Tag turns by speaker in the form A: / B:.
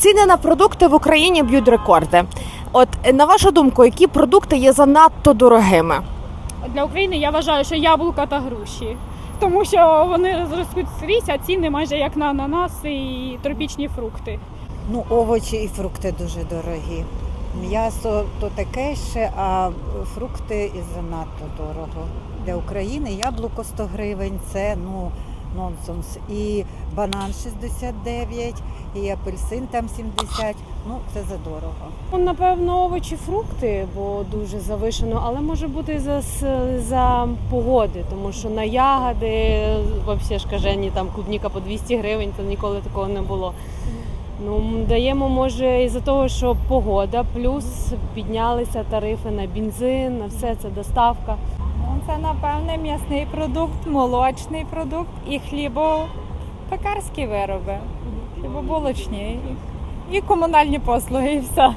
A: Ціни на продукти в Україні б'ють рекорди. От на вашу думку, які продукти є занадто дорогими?
B: Для України я вважаю, що яблука та груші. Тому що вони ростуть скрізь, а ціни майже як на ананаси і тропічні фрукти.
C: Ну, овочі і фрукти дуже дорогі. М'ясо то таке ще, а фрукти і занадто дорого. Для України яблуко 100 гривень це ну нонсенс. І банан 69, і апельсин там 70. Ну, це задорого.
D: Ну, Напевно, овочі, фрукти, бо дуже завишено, але може бути за, за погоди, тому що на ягоди взагалі шкажені там клубніка по 200 гривень, то ніколи такого не було. Ну, даємо, може, із-за того, що погода, плюс піднялися тарифи на бензин, на все це доставка.
E: Це, напевне, м'ясний продукт, молочний продукт і хлібопекарські вироби, хлібобулочні і комунальні послуги, і все.